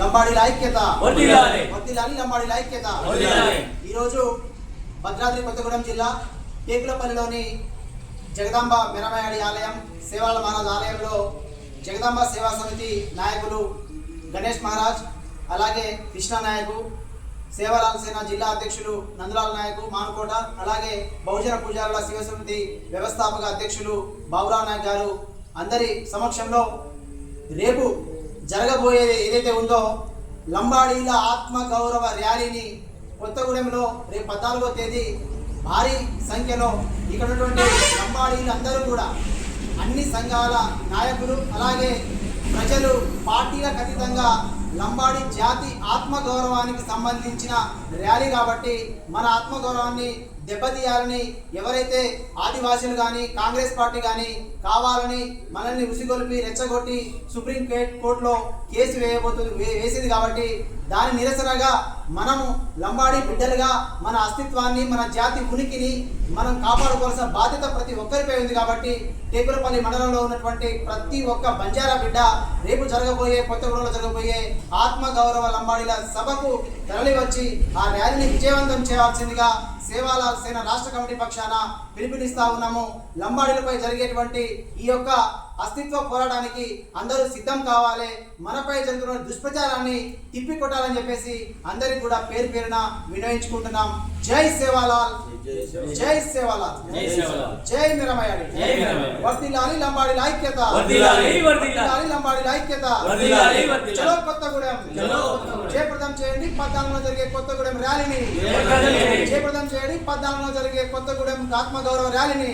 లంబాడీల ఐక్యత. వర్ధిల్లాలి లంబాడీల ఐక్యత. ఈరోజు భద్రాద్రి కొత్తగూడెం జిల్లా టేకులపల్లిలోని జగదాంబ మెరమయాడి ఆలయం సేవాల మహారాజ్ ఆలయంలో జగదాంబ సేవా సమితి నాయకులు గణేష్ మహారాజ్ అలాగే కృష్ణ నాయకు సేవలాల్ సేన జిల్లా అధ్యక్షులు నందలాల్ నాయకు మానుకోట అలాగే బహుజన పూజారుల శివసమితి వ్యవస్థాపక అధ్యక్షులు బాబురావు నాయక్ గారు అందరి సమక్షంలో రేపు జరగబోయేది ఏదైతే ఉందో లంబాడీల ఆత్మ గౌరవ ర్యాలీని కొత్తగూడెంలో రేపు పద్నాలుగో తేదీ భారీ సంఖ్యలో ఇక్కడ ఉన్నటువంటి లంబాడీలు అందరూ కూడా అన్ని సంఘాల నాయకులు అలాగే ప్రజలు పార్టీలకు అతీతంగా లంబాడి జాతి ఆత్మగౌరవానికి సంబంధించిన ర్యాలీ కాబట్టి మన ఆత్మగౌరవాన్ని దెబ్బతీయాలని ఎవరైతే ఆదివాసీలు కానీ కాంగ్రెస్ పార్టీ కానీ కావాలని మనల్ని ఉసిగొలిపి రెచ్చగొట్టి సుప్రీం కోర్టులో కేసు వేయబోతుంది వే- వేసింది కాబట్టి దాని నిరసనగా మనము లంబాడి బిడ్డలుగా మన అస్తిత్వాన్ని మన జాతి ఉనికిని మనం కాపాడుకోవాల్సిన బాధ్యత ప్రతి ఒక్కరిపై ఉంది కాబట్టి టేకులపల్లి మండలంలో ఉన్నటువంటి ప్రతి ఒక్క బంజారా బిడ్డ రేపు జరగబోయే కొత్తగూడలో జరగబోయే ఆత్మ గౌరవ లంబాడీల సభకు తరలివచ్చి ఆ ర్యాలీని విజయవంతం చేయాల్సిందిగా సేవాల సేన రాష్ట్ర కమిటీ పక్షాన పిలుపునిస్తా ఉన్నాము. లంబాడీలపై జరిగేటువంటి ఈ యొక్క అస్తిత్వ పోరాటానికి అందరూ సిద్ధం కావాలి మనపై జరుగుతున్న దుష్ప్రచారాన్ని తిప్పికొట్టాలని చెప్పేసి అందరికి కూడా పేరు పేరున వినయించుకుంటున్నాం జై సేవాలాల్ జై సేవాలాల్ జై. వర్దిల్లాలి లంబాడీల ఐక్యత. లంబాడీల ఐక్యత. చలో కొత్తగూడెం. జయప్రదం చేయండి పద్నాలుగులో జరిగే కొత్తగూడెం ర్యాలీని జయప్రదం చేయండి. పద్నాలుగులో జరిగే కొత్తగూడెం ఆత్మగౌరవ ర్యాలీని.